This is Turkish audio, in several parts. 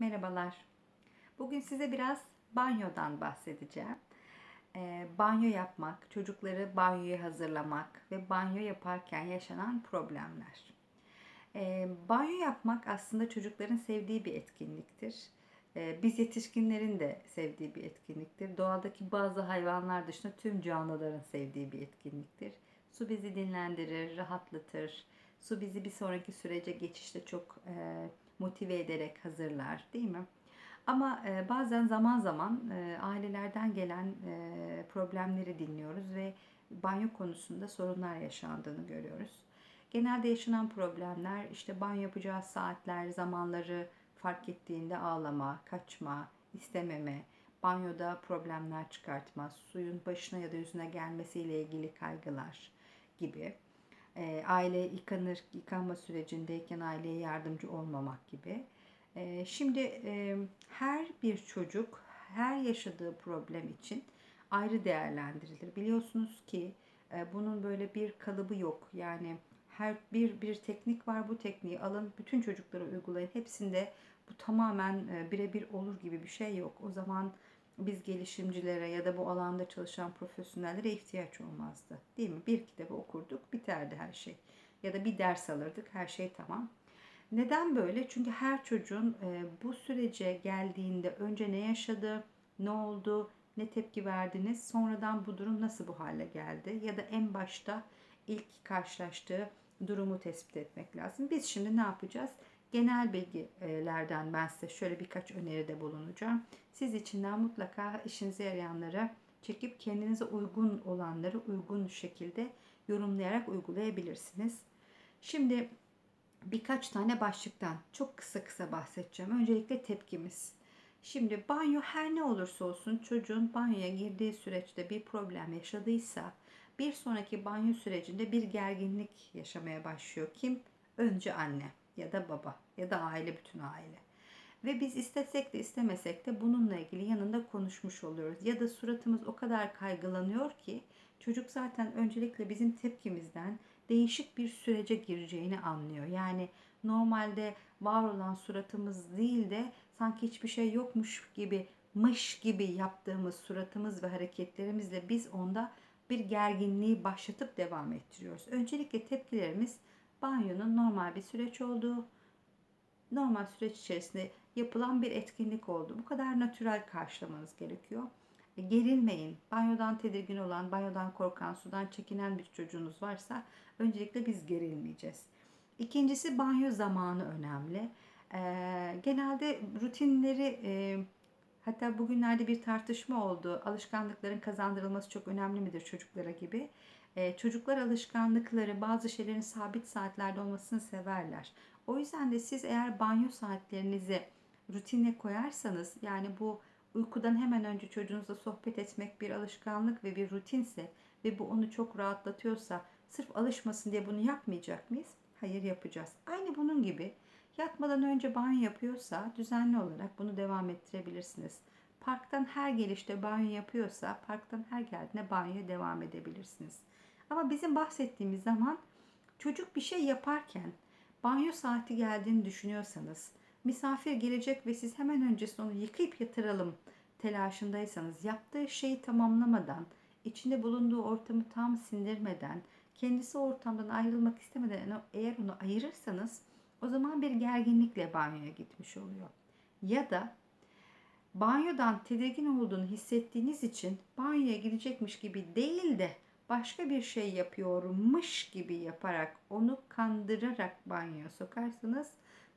Merhabalar. Bugün size biraz banyodan bahsedeceğim. Ee, banyo yapmak, çocukları banyoya hazırlamak ve banyo yaparken yaşanan problemler. Ee, banyo yapmak aslında çocukların sevdiği bir etkinliktir. Ee, biz yetişkinlerin de sevdiği bir etkinliktir. Doğadaki bazı hayvanlar dışında tüm canlıların sevdiği bir etkinliktir. Su bizi dinlendirir, rahatlatır. Su bizi bir sonraki sürece geçişte çok e, motive ederek hazırlar, değil mi? Ama e, bazen zaman zaman e, ailelerden gelen e, problemleri dinliyoruz ve banyo konusunda sorunlar yaşandığını görüyoruz. Genelde yaşanan problemler işte banyo yapacağı saatler, zamanları fark ettiğinde ağlama, kaçma, istememe, banyoda problemler çıkartma, suyun başına ya da yüzüne gelmesiyle ilgili kaygılar gibi. E, aile yıkanır, yıkanma sürecindeyken aileye yardımcı olmamak gibi. E, şimdi e, her bir çocuk her yaşadığı problem için ayrı değerlendirilir. Biliyorsunuz ki e, bunun böyle bir kalıbı yok. Yani her bir bir teknik var. Bu tekniği alın, bütün çocuklara uygulayın. Hepsinde bu tamamen e, birebir olur gibi bir şey yok. O zaman biz gelişimcilere ya da bu alanda çalışan profesyonellere ihtiyaç olmazdı. Değil mi? Bir kitabı okurduk, biterdi her şey. Ya da bir ders alırdık, her şey tamam. Neden böyle? Çünkü her çocuğun e, bu sürece geldiğinde önce ne yaşadı, ne oldu, ne tepki verdiniz, sonradan bu durum nasıl bu hale geldi ya da en başta ilk karşılaştığı durumu tespit etmek lazım. Biz şimdi ne yapacağız? Genel bilgilerden ben size şöyle birkaç öneride bulunacağım. Siz içinden mutlaka işinize yarayanları çekip kendinize uygun olanları uygun şekilde yorumlayarak uygulayabilirsiniz. Şimdi birkaç tane başlıktan çok kısa kısa bahsedeceğim. Öncelikle tepkimiz. Şimdi banyo her ne olursa olsun çocuğun banyoya girdiği süreçte bir problem yaşadıysa bir sonraki banyo sürecinde bir gerginlik yaşamaya başlıyor. Kim? Önce anne ya da baba ya da aile bütün aile. Ve biz istesek de istemesek de bununla ilgili yanında konuşmuş oluyoruz. Ya da suratımız o kadar kaygılanıyor ki çocuk zaten öncelikle bizim tepkimizden değişik bir sürece gireceğini anlıyor. Yani normalde var olan suratımız değil de sanki hiçbir şey yokmuş gibi mış gibi yaptığımız suratımız ve hareketlerimizle biz onda bir gerginliği başlatıp devam ettiriyoruz. Öncelikle tepkilerimiz banyonun normal bir süreç olduğu, normal süreç içerisinde yapılan bir etkinlik oldu. Bu kadar natürel karşılamanız gerekiyor. E, gerilmeyin. Banyodan tedirgin olan, banyodan korkan, sudan çekinen bir çocuğunuz varsa öncelikle biz gerilmeyeceğiz. İkincisi banyo zamanı önemli. E, genelde rutinleri e, hatta bugünlerde bir tartışma oldu. Alışkanlıkların kazandırılması çok önemli midir çocuklara gibi. E, çocuklar alışkanlıkları bazı şeylerin sabit saatlerde olmasını severler. O yüzden de siz eğer banyo saatlerinizi rutine koyarsanız yani bu uykudan hemen önce çocuğunuzla sohbet etmek bir alışkanlık ve bir rutinse ve bu onu çok rahatlatıyorsa sırf alışmasın diye bunu yapmayacak mıyız? Hayır yapacağız. Aynı bunun gibi yatmadan önce banyo yapıyorsa düzenli olarak bunu devam ettirebilirsiniz. Parktan her gelişte banyo yapıyorsa parktan her geldiğinde banyoya devam edebilirsiniz. Ama bizim bahsettiğimiz zaman çocuk bir şey yaparken banyo saati geldiğini düşünüyorsanız misafir gelecek ve siz hemen öncesinde onu yıkayıp yatıralım telaşındaysanız yaptığı şeyi tamamlamadan, içinde bulunduğu ortamı tam sindirmeden, kendisi ortamdan ayrılmak istemeden eğer onu ayırırsanız o zaman bir gerginlikle banyoya gitmiş oluyor. Ya da banyodan tedirgin olduğunu hissettiğiniz için banyoya gidecekmiş gibi değil de başka bir şey yapıyormuş gibi yaparak onu kandırarak banyoya sokarsanız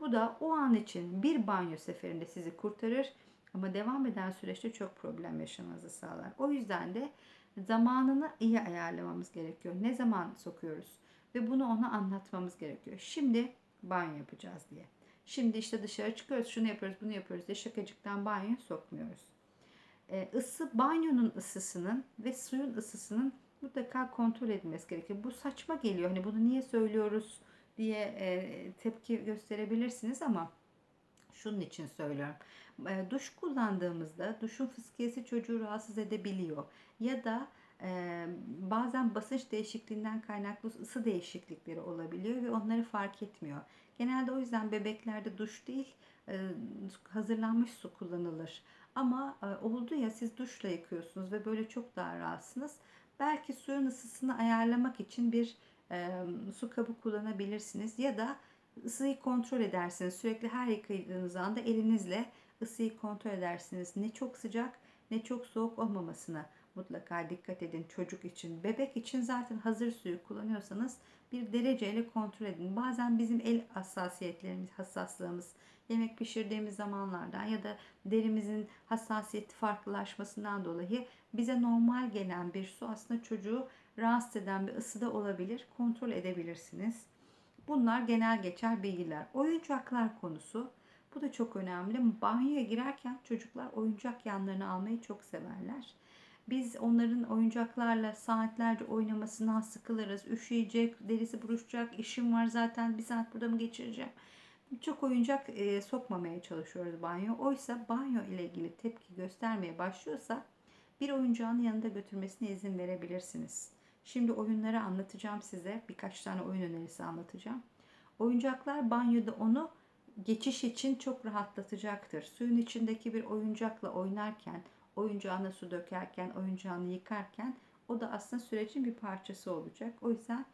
bu da o an için bir banyo seferinde sizi kurtarır ama devam eden süreçte çok problem yaşamanızı sağlar. O yüzden de zamanını iyi ayarlamamız gerekiyor. Ne zaman sokuyoruz ve bunu ona anlatmamız gerekiyor. Şimdi banyo yapacağız diye. Şimdi işte dışarı çıkıyoruz, şunu yapıyoruz, bunu yapıyoruz diye şakacıktan banyo sokmuyoruz. Ee, ısı, banyonun ısısının ve suyun ısısının mutlaka kontrol edilmesi gerekiyor. Bu saçma geliyor. Hani bunu niye söylüyoruz diye e, tepki gösterebilirsiniz ama şunun için söylüyorum. E, duş kullandığımızda duşun fıskiyesi çocuğu rahatsız edebiliyor. Ya da e, bazen basınç değişikliğinden kaynaklı ısı değişiklikleri olabiliyor ve onları fark etmiyor. Genelde o yüzden bebeklerde duş değil hazırlanmış su kullanılır. Ama oldu ya siz duşla yıkıyorsunuz ve böyle çok daha rahatsınız. Belki suyun ısısını ayarlamak için bir e, su kabı kullanabilirsiniz ya da ısıyı kontrol edersiniz. Sürekli her yıkadığınız anda elinizle ısıyı kontrol edersiniz. Ne çok sıcak ne çok soğuk olmamasına mutlaka dikkat edin çocuk için. Bebek için zaten hazır suyu kullanıyorsanız bir dereceyle kontrol edin. Bazen bizim el hassasiyetlerimiz, hassaslığımız yemek pişirdiğimiz zamanlardan ya da derimizin hassasiyeti farklılaşmasından dolayı bize normal gelen bir su aslında çocuğu rahatsız eden bir ısıda olabilir. Kontrol edebilirsiniz. Bunlar genel geçer bilgiler. Oyuncaklar konusu. Bu da çok önemli. Banyoya girerken çocuklar oyuncak yanlarını almayı çok severler. Biz onların oyuncaklarla saatlerce oynamasından sıkılırız. Üşüyecek, derisi buruşacak, işim var zaten bir saat burada mı geçireceğim? Çok oyuncak e, sokmamaya çalışıyoruz banyo. Oysa banyo ile ilgili tepki göstermeye başlıyorsa bir oyuncağın yanında götürmesine izin verebilirsiniz. Şimdi oyunları anlatacağım size. Birkaç tane oyun önerisi anlatacağım. Oyuncaklar banyoda onu geçiş için çok rahatlatacaktır. Suyun içindeki bir oyuncakla oynarken, oyuncağına su dökerken, oyuncağını yıkarken o da aslında sürecin bir parçası olacak. O yüzden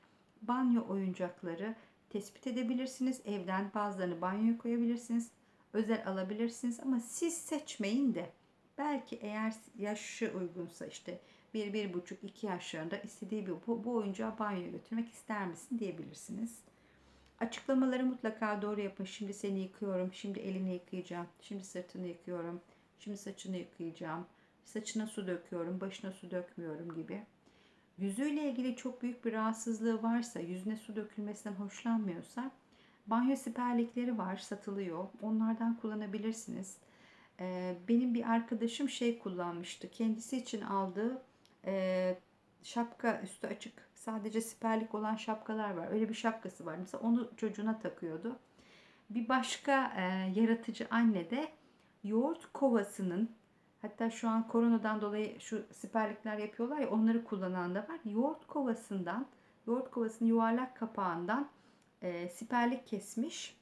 banyo oyuncakları tespit edebilirsiniz. Evden bazılarını banyoya koyabilirsiniz. Özel alabilirsiniz ama siz seçmeyin de belki eğer yaşı uygunsa işte 1-1,5-2 yaşlarında istediği bir bu, bu oyuncağı banyoya götürmek ister misin diyebilirsiniz. Açıklamaları mutlaka doğru yapın. Şimdi seni yıkıyorum, şimdi elini yıkayacağım, şimdi sırtını yıkıyorum, şimdi saçını yıkayacağım, saçına su döküyorum, başına su dökmüyorum gibi. Yüzüyle ilgili çok büyük bir rahatsızlığı varsa, yüzüne su dökülmesinden hoşlanmıyorsa banyo siperlikleri var, satılıyor. Onlardan kullanabilirsiniz. Ee, benim bir arkadaşım şey kullanmıştı. Kendisi için aldığı e, şapka üstü açık sadece siperlik olan şapkalar var. Öyle bir şapkası var. Mesela onu çocuğuna takıyordu. Bir başka e, yaratıcı anne de yoğurt kovasının hatta şu an koronadan dolayı şu siperlikler yapıyorlar ya onları kullanan da var. Yoğurt kovasından yoğurt kovasının yuvarlak kapağından e, siperlik kesmiş.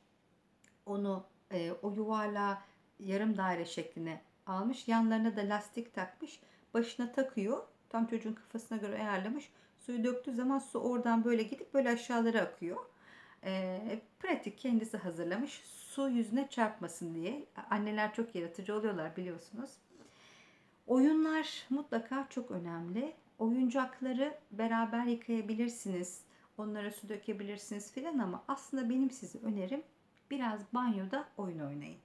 Onu e, o yuvarlağı yarım daire şekline almış. Yanlarına da lastik takmış. Başına takıyor. Tam çocuğun kafasına göre ayarlamış. Suyu döktüğü zaman su oradan böyle gidip böyle aşağılara akıyor. E, pratik kendisi hazırlamış. Su yüzüne çarpmasın diye. Anneler çok yaratıcı oluyorlar biliyorsunuz. Oyunlar mutlaka çok önemli. Oyuncakları beraber yıkayabilirsiniz. Onlara su dökebilirsiniz filan ama aslında benim size önerim biraz banyoda oyun oynayın.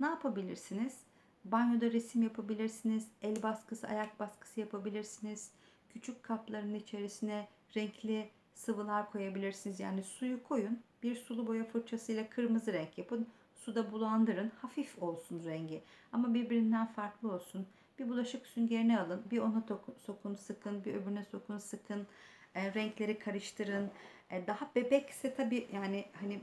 Ne yapabilirsiniz? Banyoda resim yapabilirsiniz. El baskısı, ayak baskısı yapabilirsiniz. Küçük kapların içerisine renkli sıvılar koyabilirsiniz. Yani suyu koyun. Bir sulu boya fırçasıyla kırmızı renk yapın. Suda bulandırın. Hafif olsun rengi. Ama birbirinden farklı olsun. Bir bulaşık süngerini alın. Bir ona sokun, sıkın. Bir öbürüne sokun, sıkın. E, renkleri karıştırın. E, daha bebekse tabii yani hani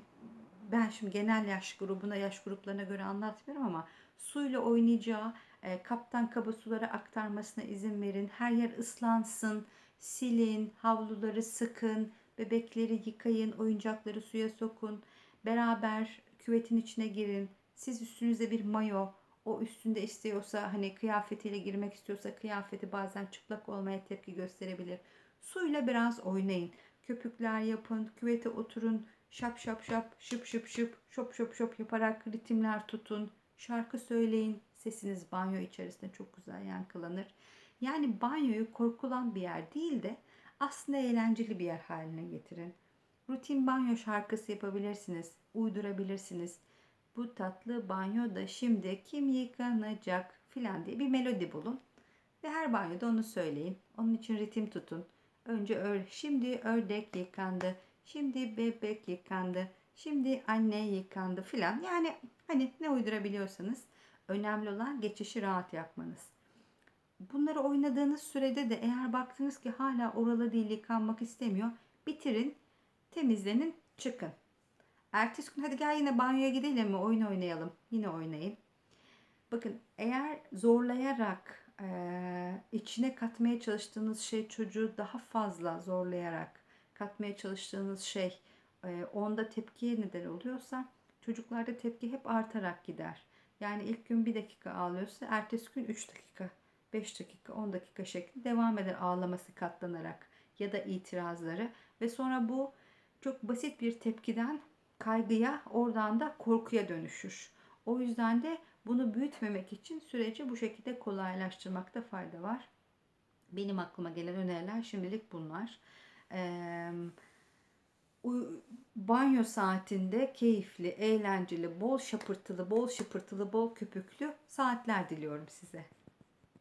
ben şimdi genel yaş grubuna, yaş gruplarına göre anlatmıyorum ama suyla oynayacağı, e, kaptan kaba sulara aktarmasına izin verin. Her yer ıslansın, silin, havluları sıkın, bebekleri yıkayın, oyuncakları suya sokun. Beraber küvetin içine girin. Siz üstünüze bir mayo, o üstünde istiyorsa hani kıyafetiyle girmek istiyorsa kıyafeti bazen çıplak olmaya tepki gösterebilir. Suyla biraz oynayın. Köpükler yapın, küvete oturun, şap şap şap, şıp şıp şıp, şop şop şop yaparak ritimler tutun. Şarkı söyleyin. Sesiniz banyo içerisinde çok güzel yankılanır. Yani banyoyu korkulan bir yer değil de aslında eğlenceli bir yer haline getirin. Rutin banyo şarkısı yapabilirsiniz, uydurabilirsiniz. Bu tatlı banyoda şimdi kim yıkanacak filan diye bir melodi bulun. Ve her banyoda onu söyleyin. Onun için ritim tutun. Önce ör, şimdi ördek yıkandı, şimdi bebek yıkandı, şimdi anne yıkandı filan. Yani hani ne uydurabiliyorsanız önemli olan geçişi rahat yapmanız. Bunları oynadığınız sürede de eğer baktınız ki hala oralı değil yıkanmak istemiyor, bitirin, temizlenin, çıkın. Ertesi gün hadi gel yine banyoya gidelim mi oyun oynayalım. Yine oynayın. Bakın eğer zorlayarak e, içine katmaya çalıştığınız şey çocuğu daha fazla zorlayarak katmaya çalıştığınız şey e, onda tepkiye neden oluyorsa çocuklarda tepki hep artarak gider. Yani ilk gün bir dakika ağlıyorsa ertesi gün 3 dakika, 5 dakika, 10 dakika şeklinde devam eder ağlaması katlanarak ya da itirazları ve sonra bu çok basit bir tepkiden kaygıya oradan da korkuya dönüşür. O yüzden de bunu büyütmemek için süreci bu şekilde kolaylaştırmakta fayda var. Benim aklıma gelen öneriler şimdilik bunlar. Ee, banyo saatinde keyifli, eğlenceli, bol şapırtılı, bol şıpırtılı, bol köpüklü saatler diliyorum size.